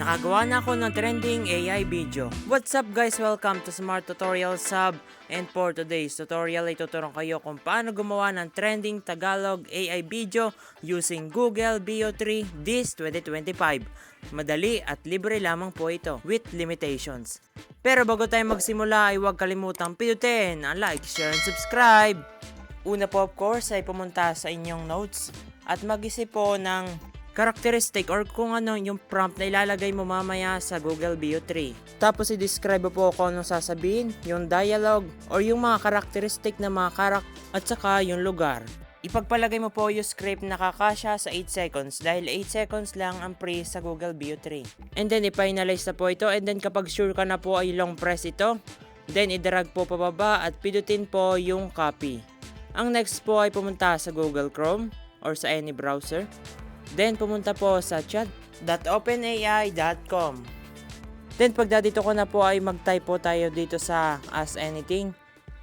Nakagawa na ako ng trending AI video. What's up guys? Welcome to Smart Tutorial Sub. And for today's tutorial ay tuturuan kayo kung paano gumawa ng trending Tagalog AI video using Google Bio3 this 2025. Madali at libre lamang po ito with limitations. Pero bago tayo magsimula ay huwag kalimutang pindutin ang like, share, and subscribe. Una po of course ay pumunta sa inyong notes at mag-isip po ng characteristic or kung ano yung prompt na ilalagay mo mamaya sa Google Bio 3. Tapos i-describe po kung anong sasabihin, yung dialogue, or yung mga characteristic na mga karak at saka yung lugar. Ipagpalagay mo po yung script na kakasya sa 8 seconds dahil 8 seconds lang ang pre sa Google Bio 3. And then i-finalize na po ito and then kapag sure ka na po ay long press ito, then i-drag po pababa at pidutin po yung copy. Ang next po ay pumunta sa Google Chrome or sa any browser. Then pumunta po sa chat.openai.com. Then pag dito ko na po ay mag-type po tayo dito sa Ask Anything.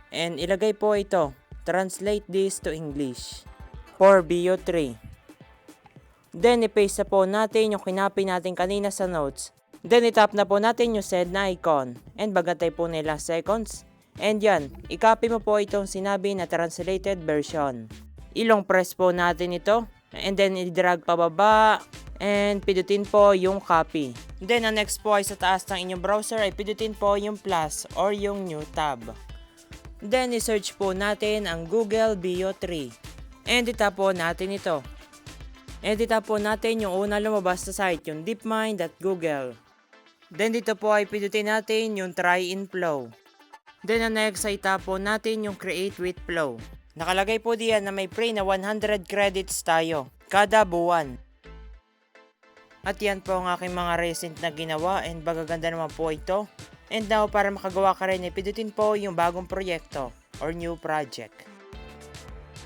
And ilagay po ito, translate this to English for Bio 3. Then i-paste na po natin yung kinapi natin kanina sa notes. Then itap na po natin yung send na icon. And bagantay po nila seconds. And yan, i-copy mo po itong sinabi na translated version. Ilong press po natin ito. And then i-drag pababa. And pidutin po yung copy. Then ang next po ay sa taas ng inyong browser ay pidutin po yung plus or yung new tab. Then i-search po natin ang Google Bio 3. And itap po natin ito. And itap po natin yung una lumabas sa site, yung deepmind.google. Then dito po ay pidutin natin yung try in flow. Then ang next ay tap po natin yung create with flow. Nakalagay po diyan na may free na 100 credits tayo kada buwan. At yan po ang aking mga recent na ginawa and bagaganda naman po ito. And now para makagawa ka rin, ipidutin po yung bagong proyekto or new project.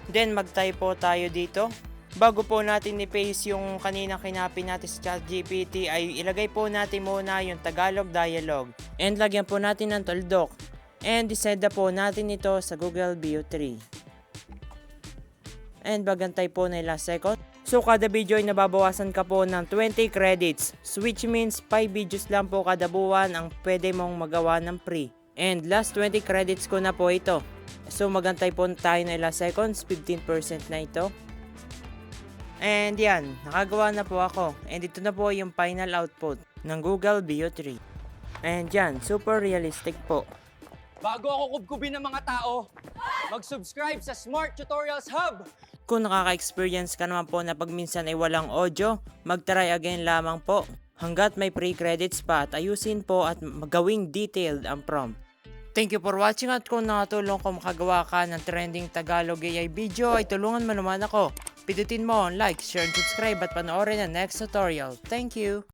Then mag-type po tayo dito. Bago po natin i-paste yung kanina kinapi natin sa ChatGPT ay ilagay po natin muna yung Tagalog dialogue. And lagyan po natin ng tuldok. And isend na po natin ito sa Google Bio 3 and bagantay po na ilang second. So kada video ay nababawasan ka po ng 20 credits, which means 5 videos lang po kada buwan ang pwede mong magawa ng free. And last 20 credits ko na po ito. So magantay po tayo na ilang seconds, 15% na ito. And yan, nakagawa na po ako. And ito na po yung final output ng Google Bio 3. And yan, super realistic po. Bago ako kubkubin ng mga tao, mag-subscribe sa Smart Tutorials Hub! Kung nakaka-experience ka naman po na pag minsan ay walang audio, mag-try again lamang po. Hanggat may free credits pa at ayusin po at magawing detailed ang prompt. Thank you for watching at kung nakatulong ko makagawa ka ng trending Tagalog AI video ay tulungan mo naman ako. Pidutin mo ang like, share, and subscribe at panoorin ang next tutorial. Thank you!